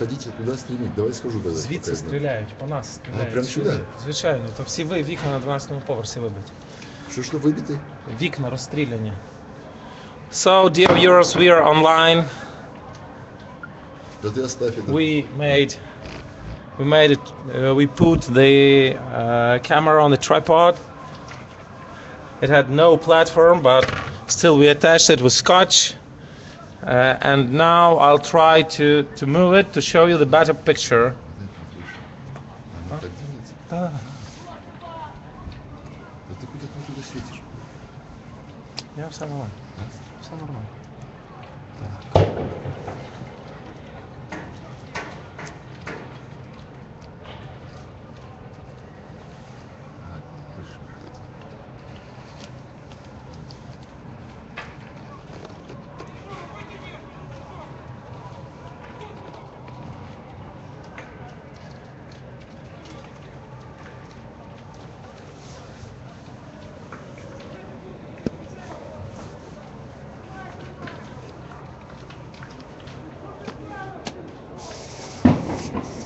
сходите туда стримить, давай схожу тогда. Звідси Показывай. стріляють, по нас стріляють. прям сюди? Звичайно, то всі ви вікна на 12 поверсі вибиті. Что, что выбиты? Вікна розстріляні. So, dear viewers, we are online. Да ты оставь это. We made we made it uh, we put the uh, camera on the tripod. It had no platform, but still we attached it with scotch. Uh, and now I'll try to, to move it to show you the better picture. Все нормально. Все нормально. Так. business.